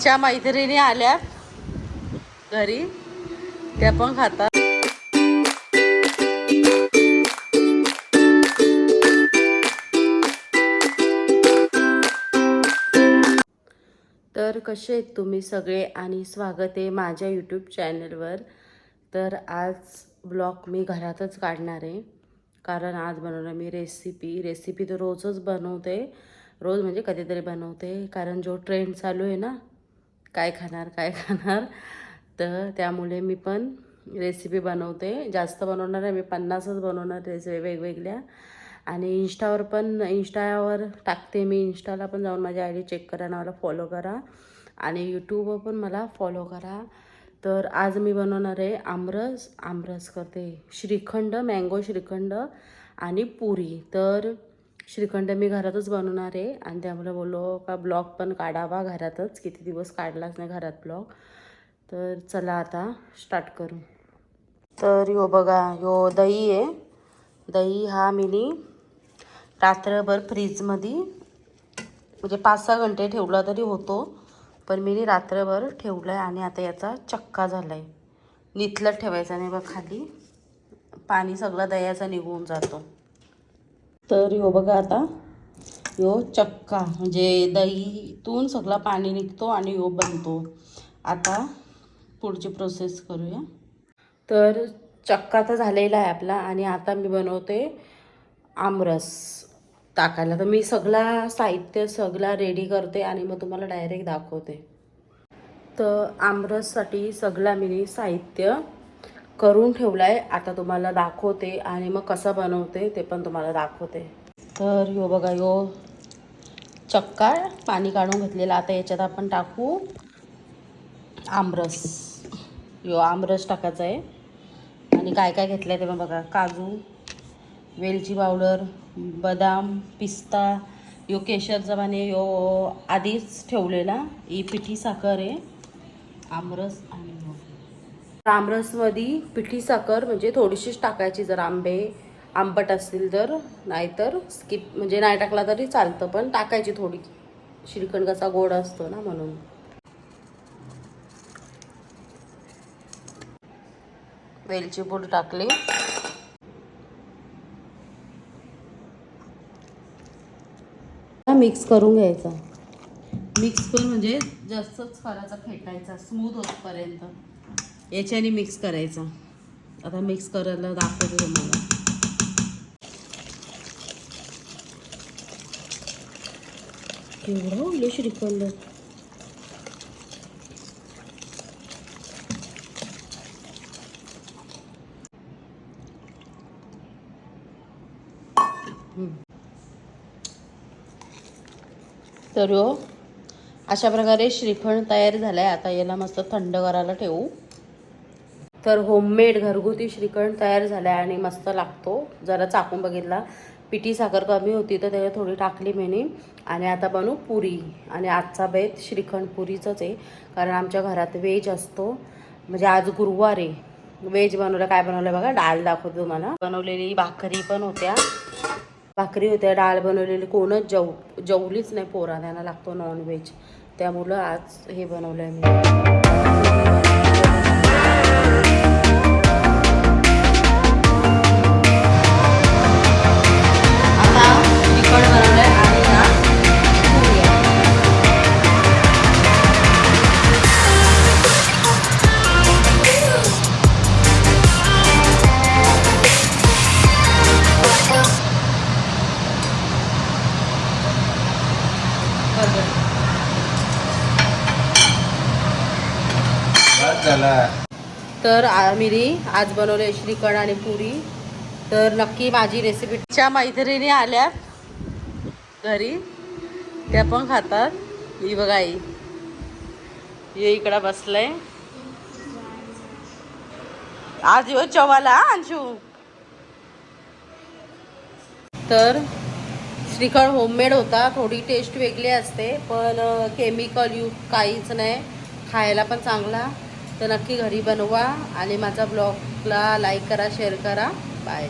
च्या मैत्रिणी आल्या. घरी. त्या पण खातात. तर कसे आहेत तुम्ही सगळे आणि स्वागत आहे माझ्या यूट्यूब चॅनलवर तर आज ब्लॉग मी घरातच काढणार आहे. कारण आज बनवणार मी रेसिपी रेसिपी तर रोजच बनवते. रोज म्हणजे कधीतरी बनवते. कारण जो ट्रेंड चालू आहे ना काय खाणार काय खाणार. तर त्यामुळे मी पण रेसिपी बनवते. जास्त बनवणार आहे मी पन्नासच बनवणार रेसिपी वेगवेगळ्या. आणि इंस्टावर पण इंस्टावर टाकते मी. इंस्टाला पण जाऊन माझी आय डी चेक करा ना मला फॉलो करा. आणि यूट्यूबवर पण मला फॉलो करा. तर आज मी बनवणार आहे आमरस. आमरस करते. श्रीखंड मँगो श्रीखंड आणि पुरी. तर श्रीखंड मी घरातच बनवणार आहे. आणि त्यामुळे बोललो का ब्लॉग पण काढावा घरातच? किती दिवस काढलाच नाही घरात ब्लॉग? तर चला आता स्टार्ट करू. तर यो बघा यो दही आहे. दही हा मी रात्रभर फ्रीजमध्ये म्हणजे पाच सहा घंटे ठेवला तरी होतो. पण मी रात्रभर ठेवलं आहे आणि आता याचा चक्का झाला आहे निथलत ठेवायचा नाही बघ खाली. पाणी सगळा दह्याचा निघून जातो. तर यो बघा आता. यो चक्का म्हणजे दहीतून सगळं पाणी निघतो आणि यो बनतो. आता पुढची प्रोसेस करूया. तर चक्का तर झालेला आहे आपला आणि आता मी बनवते आमरस टाकायला. तर मी सगळा साहित्य सगळा रेडी करते आणि मग तुम्हाला डायरेक्ट दाखवते. तर आमरससाठी सगळा मी साहित्य करून ठेवलं आहे आता तुम्हाला दाखवते आणि मग कसं बनवते ते पण तुम्हाला दाखवते. तर यो बघा यो चक्का पाणी काढून घेतलेला. आता याच्यात आपण टाकू आमरस. यो आमरस टाकायचा आहे. आणि काय काय घेतलं आहे ते पण बघा. काजू वेलची पावडर बदाम पिस्ता. यो केशरचा पाणी यो आधीच ठेवलेला. ही पिठी साखर आहे. आमरस आणि रामरसमध्ये पिठी साखर म्हणजे थोडीशीच टाकायची जर आंबे आंबट असतील तर. नाहीतर स्किप म्हणजे नाही टाकला तरी चालतं पण टाकायची थोडी. श्रीखंड कसा गोड असतो ना म्हणून. वेलची पूड टाकली. मिक्स करून घ्यायचा. मिक्स पण म्हणजे जास्तच करायचा फेटायचा स्मूथ होतपर्यंत. याच्याने मिक्स करायचा. आता मिक्स करायला दाखवते तुम्हाला. एवढं उलू श्रीखंड तर हो, अशा प्रकारे श्रीखंड तयार झाला आहे आता याला मस्त थंड करायला ठेवू. तर होममेड घरगुती श्रीखंड तयार झाला आहे आणि मस्त लागतो. जरा चाकून बघितला. पिठी साखर कमी होती तर त्याला थोडी टाकली मी आणि आता बनवू पुरी. आणि आजचा बेत श्रीखंड पुरीचंच आहे. कारण आमच्या घरात व्हेज असतो. म्हणजे आज गुरुवार आहे. व्हेज बनवलं काय बनवलं बघा? डाळ दाखवतो तुम्हाला. बनवलेली भाकरी पण होत्या. भाकरी होत्या डाळ बनवलेली कोणच जव जेवलीच नाही पोरा त्यांना लागतो नॉनव्हेज त्यामुळं आज हे बनवलं आहे मी. तर आ- मिरी आज बनवले श्रीखंड आणि पुरी. तर नक्की माझी रेसिपीच्या मैत्रिणी आल्या घरी. त्या पण खातात. ही बघा आई. ये इकडं बसलंय. आज येऊ चवाला अंशू. तर श्रीखंड होममेड होता थोडी टेस्ट वेगळी असते पण केमिकल यू काहीच नाही. खायला पण चांगला. तर नक्की घरी बनवा आणि माझा ब्लॉगला लाईक करा शेअर करा. बाय